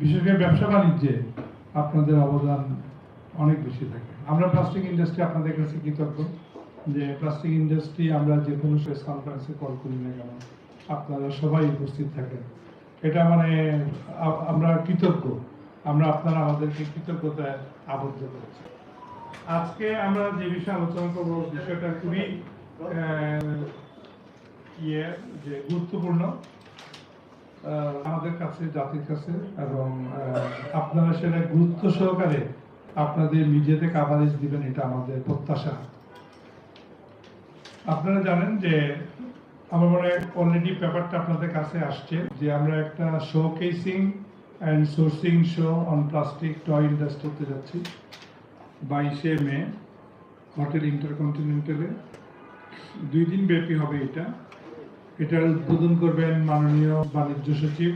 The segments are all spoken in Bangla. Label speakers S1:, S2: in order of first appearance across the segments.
S1: বিশেষ করে ব্যবসা বাণিজ্যে আপনাদের অবদান অনেক বেশি থাকে। আমরা প্লাস্টিক ইন্ডাস্ট্রি আপনাদের কাছে কৃতজ্ঞ যে প্লাস্টিক ইন্ডাস্ট্রি আমরা যে কোনো কনফারেন্সে কল করি না কেন, আপনারা সবাই উপস্থিত থাকেন। এটা মানে আমরা কৃতজ্ঞ, আমরা আপনারা আমাদেরকে কৃতজ্ঞতায় আবদ্ধ করেছি। আজকে আমরা যে বিষয়ে আলোচনা করব বিষয়টা খুবই ইয়ে যে গুরুত্বপূর্ণ। আমাদের কাছে, জাতির কাছে এবং আপনারা সেটা গুরুত্ব সহকারে আপনাদের মিডিয়াতে কাভারেজ দিবেন, এটা আমাদের প্রত্যাশা। আপনারা জানেন যে, আমার মনে হয় অলরেডি পেপারটা আপনাদের কাছে আসছে যে আমরা একটা showcasing and sourcing show on plastic toy ইন্ডাস্ট্রিতে যাচ্ছি। বাইশে মে হোটেল ইন্টারকন্টিনেন্টালে দুই দিন ব্যাপী হবে এটা। এটার উদ্বোধন করবেন মাননীয় বাণিজ্য সচিব,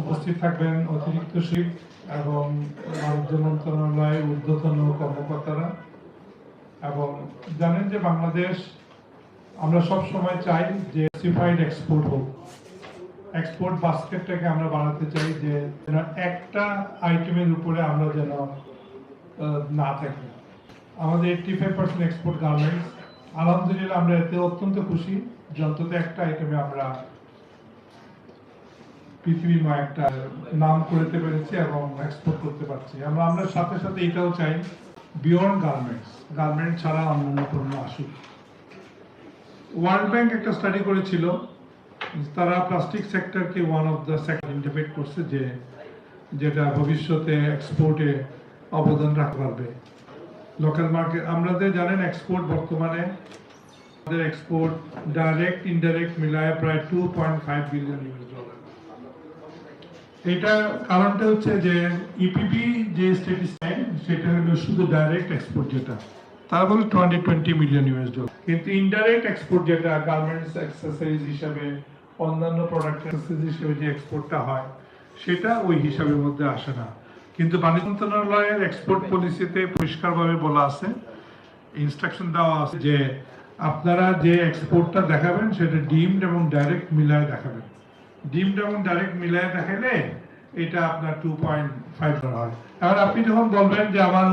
S1: উপস্থিত থাকবেন অতিরিক্ত সচিব এবং বাণিজ্য মন্ত্রণালয়ের ঊর্ধ্বতন কর্মকর্তারা। এবং জানেন যে বাংলাদেশ, আমরা সব সময় চাই যে সিফাইড এক্সপোর্ট হোক। এক্সপোর্ট বাস্কেটটাকে আমরা বানাতে চাই যে একটা আইটেমের উপরে আমরা যেন না থাকি। আমাদের eighty five percent export garments আলহামদুলিল্লাহ আমরা এতে অত্যন্ত খুশি। যে অন্তত একটা আইটেমে আমরা পৃথিবীময় একটা নাম করতে পেরেছি এবং এক্সপোর্ট করতে পারছি। আমরা আমরা সাথে সাথে এটাও চাই বিয়ন্ড গার্মেন্টস গার্মেন্ট ছাড়া অন্যান্য পণ্য আসুক। ওয়ার্ল্ড ব্যাংক একটা স্টাডি করেছিল, তারা plastic সেক্টরকে one of the sector interpret করছে যে, যেটা ভবিষ্যতে এক্সপোর্টে অবদান রাখতে পারবে। লোকাল মার্কেট আমাদের জানেন এক্সপোর্ট বর্তমানে, আমাদের এক্সপোর্ট ডাইরেক্ট ইনডাইরেক্ট মিলায় প্রায় two point five billion US dollar এটা কারণটা হচ্ছে যে ইপিপি যে স্ট্যাটিস্টিক সেটা হলো শুধু ডাইরেক্ট এক্সপোর্ট যেটা, তারা বলে twenty twenty million US dollar কিন্তু ইনডাইরেক্ট এক্সপোর্ট যেটা গার্মেন্টস অ্যাক্সেসরিজ হিসাবে, অন্যান্য প্রোডাক্ট অ্যাক্সেসরিজ হিসাবে যে এক্সপোর্টটা হয়, সেটা ওই হিসাবের মধ্যে আসে না। কিন্তু বাণিজ্য মন্ত্রণালয়ের এক্সপোর্ট পলিসিতে পরিষ্কারভাবে বলা আছে ইনস্ট্রাকশন দেওয়া আছে যে আপনারা যে এক্সপোর্টটা দেখাবেন সেটা ডিমড এবং ডাইরেক্ট মিলায় দেখাবেন। ডিমড এবং ডাইরেক্ট মিলায় দেখালে এটা আপনার টু পয়েন্ট ফাইভ হয়। এবার আপনি যখন বলবেন যে আমার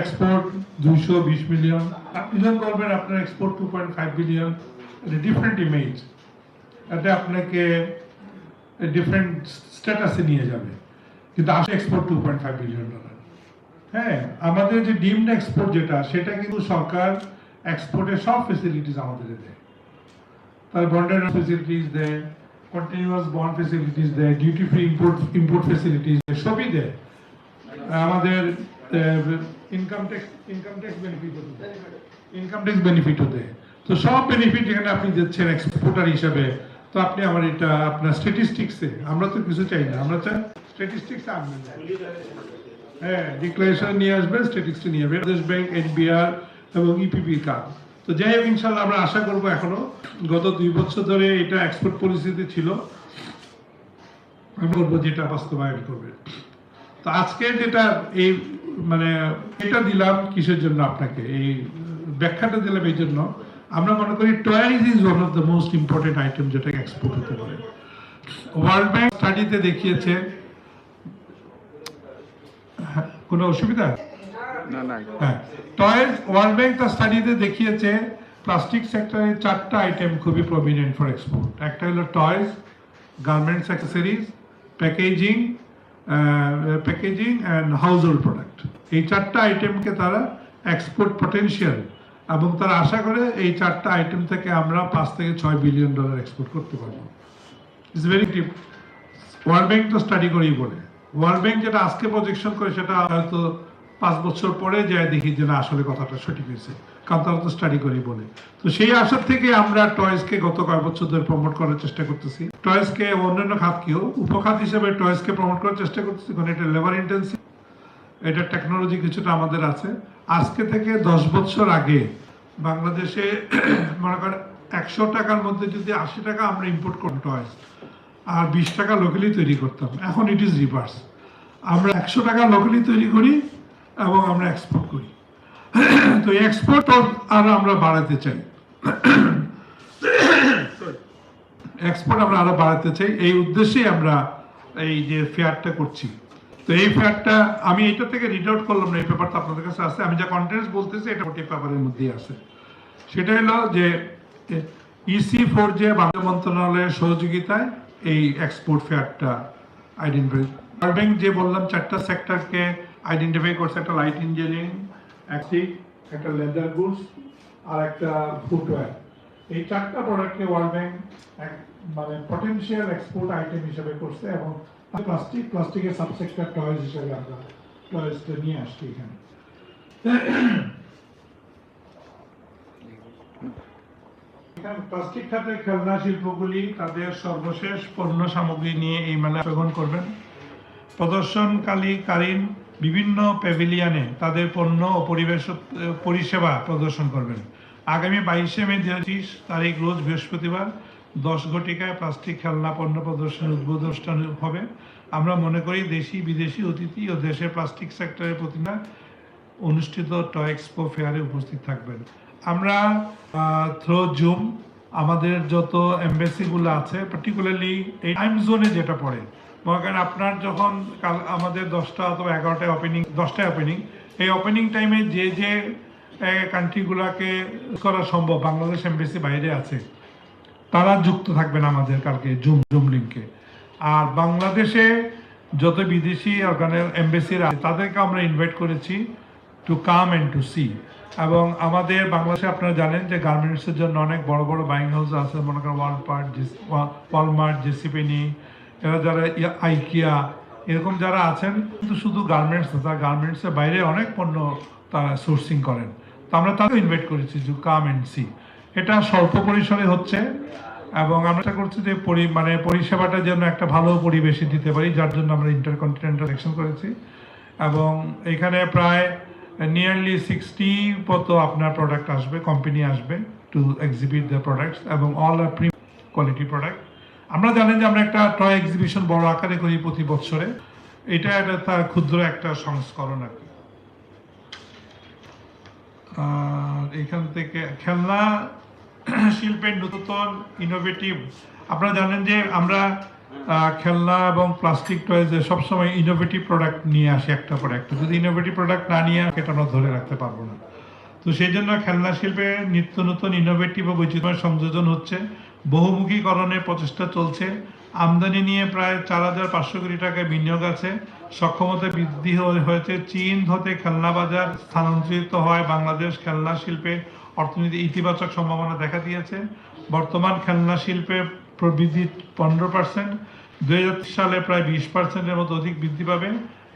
S1: এক্সপোর্ট দুইশো বিশ মিলিয়ন আপনি যখন বলবেন আপনার export two point five billion different image এটা আপনাকে ডিফারেন্ট স্ট্যাটাসে নিয়ে যাবে। কিন্তু আসে export two point five billion dollar হ্যাঁ আমাদের যে ডিমড এক্সপোর্ট যেটা, সেটা কিন্তু সরকার এক্সপোর্টের সব ফেসিলিটিস আমাদের দেয়। তার বন্ডেড ফেসিলিটিস দেয় কন্টিনিউয়াস বন্ড ফেসিলিটিস দেয় duty free import import facilities দেয়, সবই দেয়। আমাদের ইনকাম ট্যাক্স ইনকাম ট্যাক্স বেনিফিটও দেয়। ইনকাম ট্যাক্স বেনিফিটও দেয়। তো সব বেনিফিট এখানে আপনি দিচ্ছেন এক্সপোর্টার হিসাবে। তো আপনি আমার এটা, আপনার স্ট্যাটিস্টিক্সে আমরা তো কিছু চাই না। আমরা চাই স্ট্যাটিস্টিক্সে আনবেন হ্যাঁ ডিক্লারেশন নিয়ে আসবেন স্ট্যাটিস্টিক্স নিয়ে আসবেন। ব্যাংক এনবিআর এবং ইপিপি কার্ড তো যাই হোক, ইনশাল্লাহ আমরা আশা এখনও। গত দুই বছর ধরে এটা এক্সপোর্ট পলিসিতে ছিল। আমরা করব যেটা বাস্তবায়ন করবে। তো আজকে যেটা এই মানে এটা দিলাম কিসের জন্য আপনাকে? এই ব্যাখ্যাটা দিলাম এই জন্য। আমরা মনে করি toys is one of the most important item যেটা এক্সপোর্ট হতে পারে। ওয়ার্ল্ড ব্যাংক স্টাডিতে দেখিয়েছে কোনো অসুবিধা? হ্যাঁ। টয়েজ ওয়ার্ল্ড ব্যাংক তার স্টাডিতে দেখিয়েছে প্লাস্টিক সেক্টরে চারটা আইটেম খুবই প্রমিনেন্ট ফর এক্সপোর্ট একটা হলো toys garments accessories packaging packaging and household product এই চারটা আইটেমকে তারা এক্সপোর্ট পটেনশিয়াল এবং তারা আশা করে এই চারটা আইটেম থেকে আমরা পাঁচ থেকে ছয় বিলিয়ন ডলার এক্সপোর্ট করতে পারব। It's very deep world bank তো স্টাডি করেই বলে। ওয়ার্ল্ড ব্যাংক যেটা আজকে প্রজেকশন করে, সেটা হয়তো পাঁচ বছর পরে যায় দেখি যে না, আসলে কথাটা সঠিক হয়েছে। কারণ তারা তো স্টাডি করেই বলে। তো সেই আশার থেকে আমরা টয়েসকে গত কয়েক বছর ধরে প্রমোট করার চেষ্টা করতেছি। টয়েসকে অন্যান্য খাতকেও উপখাত হিসেবে টয়েসকে প্রমোট করার চেষ্টা করতেছি। কারণ এটা লেবার ইন্টেন্সিভ এটা টেকনোলজি কিছুটা আমাদের আছে। আজকে থেকে দশ বছর আগে বাংলাদেশে মনে করেন একশো টাকার মধ্যে যদি আশি টাকা আমরা ইম্পোর্ট করতাম টয়েস আর বিশ টাকা লোকালি তৈরি করতাম। এখন ইট ইজ রিভার্স আমরা একশো টাকা লোকালি তৈরি করি এবং আমরা এক্সপোর্ট করি। তো এক্সপোর্ট আরও আমরা বাড়াতে চাই। এক্সপোর্ট আমরা আরও বাড়াতে চাই। এই উদ্দেশ্যেই আমরা এই যে ফেয়ারটা করছি। তো এই ফেয়ারটা আমি এটা থেকে রিড আউট করলাম না, এই পেপারটা আপনাদের কাছে আছে। আমি যা কন্টেন্টস বলতেছি, এটা ওটি পেপারের মধ্যেই আছে। সেটা হলো যে ইসি ফোর যে বাংলা মন্ত্রণালয়ের সহযোগিতায় এই এক্সপোর্ট ফেয়ারটা আইডেন্টিফাই ব্যাংক যে বললাম, চারটা সেক্টরকে আইডেন্টিফাই করছে, একটা লাইট ইঞ্জিনিয়ারিং একটি একটা লেদার গুডস আর একটা ফুটওয়্যার এই চারটা প্রোডাক্টকে ওয়ার্ল্ড ব্যাংক মানে পটেনশিয়াল এক্সপোর্ট আইটেম হিসেবে করছে এবং প্লাস্টিক প্লাস্টিকের সাবসেক্টর টয়েস হিসেবে আমরা টয়েসটা নিয়ে আসছি এখানে এখানে প্রদর্শনকালী কালীন বিভিন্ন তাদের পণ্য ও পরিবেশ, পরিষেবা প্রদর্শন করবেন। আগামী বাইশে মে দু তারিখ রোজ বৃহস্পতিবার দশ ঘটিকায় প্লাস্টিক খেলনা পণ্য প্রদর্শন উদ্বোধন হবে। আমরা মনে করি দেশি, বিদেশি অতিথি ও দেশের প্লাস্টিক সেক্টরের প্রতিনিধি অনুষ্ঠিত টয় এক্সপো ফেয়ারে উপস্থিত থাকবেন। আমরা থ্রো জুম আমাদের যত এমবেসিগুলো আছে পার্টিকুলারলি এই টাইম জোনে যেটা পড়ে মনে করেন আপনার যখন কাল, আমাদের দশটা অথবা এগারোটায় ওপেনিং দশটায় ওপেনিং এই ওপেনিং টাইমে যে যে কান্ট্রিগুলোকে করা সম্ভব, বাংলাদেশ এমবেসি বাইরে আছে, তারা যুক্ত থাকবেন আমাদের কালকে জুম জুম লিঙ্কে আর বাংলাদেশে যত বিদেশি অর্গানের এম্বাসিরা তাদেরকে আমরা ইনভাইট করেছি। To come and to see এবং আমাদের বাংলাদেশে আপনারা জানেন যে গার্মেন্টসের জন্য অনেক বড় বড় বাইং হাউস আছে, মনে করেন ওয়াল পার্ট ওয়ালমার্ট জেসিপেনি এরা যারা আইকিয়া এরকম যারা আছেন, কিন্তু শুধু গার্মেন্টস না, তারা গার্মেন্টসের বাইরে অনেক পণ্য তারা সোর্সিং করেন। তো আমরা তাকেও ইনভাইট করেছি টু কাম অ্যান্ড সি এটা স্বল্প পরিসরে হচ্ছে এবং আমরা করছি যে পরি মানে পরিষেবাটা যেন একটা ভালো পরিবেশে দিতে পারি, যার জন্য আমরা ইন্টারকন্টিনেন্টাল ইলেকশন করেছি। এবং এখানে প্রায় নিয়ারলি সিক্সটি মতো আপনার প্রোডাক্ট আসবে কোম্পানি আসবে টু এক্সিবিট দ্য প্রোডাক্টস এবং all are prime quality product আমরা জানেন যে আমরা একটা টয় এক্সিবিশন বড় আকারে করি প্রতি বছরে। এটা একটা তার ক্ষুদ্র একটা সংস্করণ আর কি। আর এখান থেকে খেলনা, শিল্পের নতুন ইনোভেটিভ আপনারা জানেন যে আমরা খেলনা এবং প্লাস্টিক টয়েজে সবসময় ইনোভেটিভ প্রোডাক্ট নিয়ে আসে একটা পর একটা। যদি ইনোভেটিভ প্রোডাক্ট না নিয়ে এটা আমরা ধরে রাখতে পারব না। তো সেই জন্য খেলনা শিল্পে নিত্য নতুন ইনোভেটিভ ও বৈচিত্র্যময় সংযোজন হচ্ছে। বহুমুখীকরণের প্রচেষ্টা চলছে। আমদানি নিয়ে প্রায় চার হাজার পাঁচশো কোটি টাকার বিনিয়োগ আছে। সক্ষমতা বৃদ্ধি হয়েছে। চীন হতে খেলনা বাজার স্থানান্তরিত হয়। বাংলাদেশ খেলনা শিল্পে অর্থনীতি ইতিবাচক সম্ভাবনা দেখা দিয়েছে। বর্তমান খেলনা শিল্পে প্রবৃদ্ধি পনেরো পার্সেন্ট দুই সালে প্রায় বিশ পার্সেন্টের মতো অধিক বৃদ্ধি পাবে।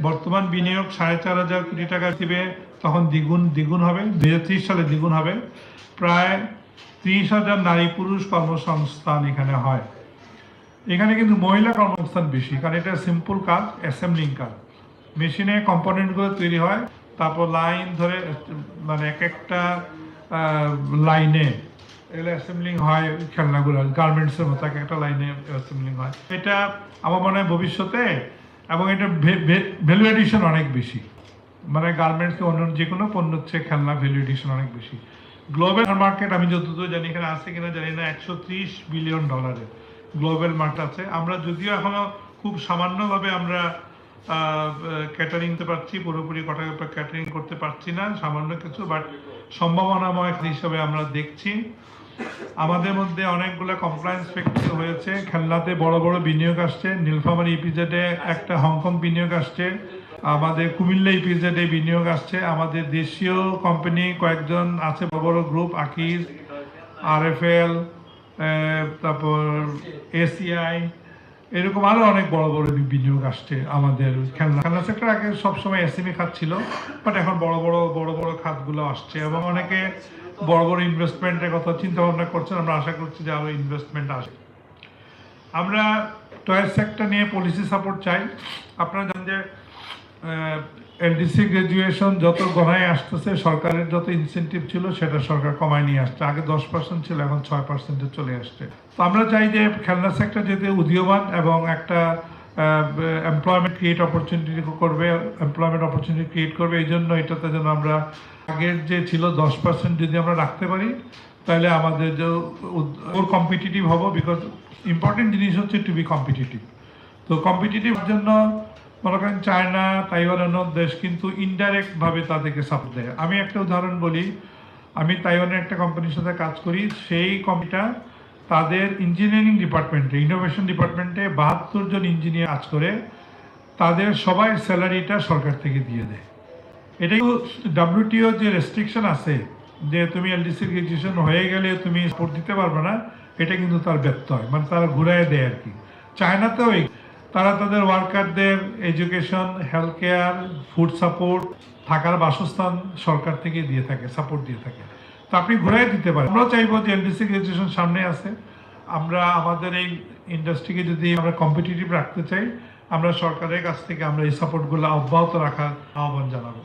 S1: বর্তমান বিনিয়োগ সাড়ে চার হাজার কোটি টাকা দিবে, তখন দ্বিগুণ দ্বিগুণ হবে। দুই সালে দ্বিগুণ হবে। প্রায় ত্রিশ হাজার নারী পুরুষ কর্মসংস্থান এখানে হয়। এখানে কিন্তু মহিলা কর্মসংস্থান বেশি, কারণ এটা সিম্পল কাজ অ্যাসেম্বলিং কাজ। মেশিনে কম্পোনেন্টগুলো তৈরি হয়, তারপর লাইন ধরে মানে এক একটা লাইনে এগুলো অ্যাসেম্বলিং হয় খেলনাগুলো গার্মেন্টসের মতো এক একটা লাইনে অ্যাসেম্বলিং হয়। এটা আমার মনে হয় ভবিষ্যতে এবং এটা ভ্যালু এডিশন অনেক বেশি। মানে গার্মেন্টস অন্য যে কোনো পণ্য হচ্ছে খেলনা ভ্যালু এডিশন অনেক বেশি। গ্লোবাল মার্কেট আমি যতদূর জানি, এখানে আছে কিনা জানি না, একশো ত্রিশ বিলিয়ন ডলারের গ্লোবাল মার্কেট আছে। আমরা যদিও এখনও খুব সামান্যভাবে আমরা ক্যাটারিং পারছি, পুরোপুরি কটা ক্যাটারিং করতে পারছি না, সামান্য কিছু বাট সম্ভাবনাময় হিসাবে আমরা দেখছি। আমাদের মধ্যে অনেকগুলো কমপ্লায়েন্স ফ্যাক্টর হয়েছে। খেলনাতে বড় বড় বিনিয়োগ আসছে। নীলফামারী ইপিজেডে একটা হংকং বিনিয়োগ আসছে। আমাদের কুমিল্লা ইপিজেডে বিনিয়োগ আসছে। আমাদের দেশীয় কোম্পানি কয়েকজন আছে, বড় বড় গ্রুপ আকিজ আরএফএল তারপর এসিআই এরকম আরও অনেক বড় বড় বিনিয়োগ আসছে আমাদের খেলনা। খেলনা সেক্টর আগে সবসময় এসএমই খাত ছিল বাট এখন বড় বড় বড় বড় খাতগুলো আসছে এবং অনেকে বড় বড় ইনভেস্টমেন্টের কথা চিন্তা ভাবনা করছেন। আমরা আশা করছি যে আরও ইনভেস্টমেন্ট আসে আমরা টয়েস সেক্টর নিয়ে পলিসি সাপোর্ট চাই। আপনারা জানেন যে এলডিসি গ্রাজুয়েশন যত গণায় আসতেছে, সরকারের যত ইনসেন্টিভ ছিল সেটা সরকার কমায় নিয়ে আসছে। আগে দশ পার্সেন্ট ছিল, এখন ছয় পার্সেন্টে চলে আসছে। তো আমরা চাই যে খেলনা সেক্টর যেতে উদীয়মান এবং একটা এমপ্লয়মেন্ট ক্রিয়েট অপরচুনিটি করবে এমপ্লয়মেন্ট অপরচুনিটি ক্রিয়েট করবে। এই জন্য এটাতে যেন আমরা আগের যে ছিল দশ পার্সেন্ট যদি আমরা রাখতে পারি, তাহলে আমাদের যে ওর কম্পিটিটিভ হব বিকজ ইম্পর্টেন্ট জিনিস হচ্ছে টু বি কম্পিটিটিভ তো কম্পিটিটিভ জন্য মনে করেন চায়না, তাইওয়ান অন্য দেশ কিন্তু ইনডাইরেক্ট ভাবে তাদেরকে সাপোর্ট দেয়। আমি একটা উদাহরণ বলি, আমি তাইওয়ানের একটা কোম্পানির সাথে কাজ করি, সেই কোম্পানিটা তাদের ইঞ্জিনিয়ারিং ডিপার্টমেন্টে ইনোভেশন ডিপার্টমেন্টে বাহাত্তর জন ইঞ্জিনিয়ার কাজ করে, তাদের সবাই স্যালারিটা সরকার থেকে দিয়ে দেয়। এটা ডাব্লিউটিও যে রেস্ট্রিকশন আছে, যে তুমি এলডিসি গ্রাজুয়েশন হয়ে গেলে তুমি সাপোর্ট দিতে পারবে না, এটা কিন্তু তার ব্যর্থ হয় মানে তারা ঘুরায় দেয় আর কি। চায়নাতেও এই তারা তাদের ওয়ার্কারদের education health care food support থাকার বাসস্থান সরকার থেকে দিয়ে থাকে সাপোর্ট দিয়ে থাকে। তো আপনি ঘুরাই দিতে পারেন। আমরা চাইব যে এনডিসি গ্রাজুয়েশন সামনে আছে আমরা আমাদের এই ইন্ডাস্ট্রিকে যদি আমরা কম্পিটিটিভ রাখতে চাই, আমরা সরকারের কাছ থেকে আমরা এই সাপোর্টগুলো অব্যাহত রাখার আহ্বান জানাব।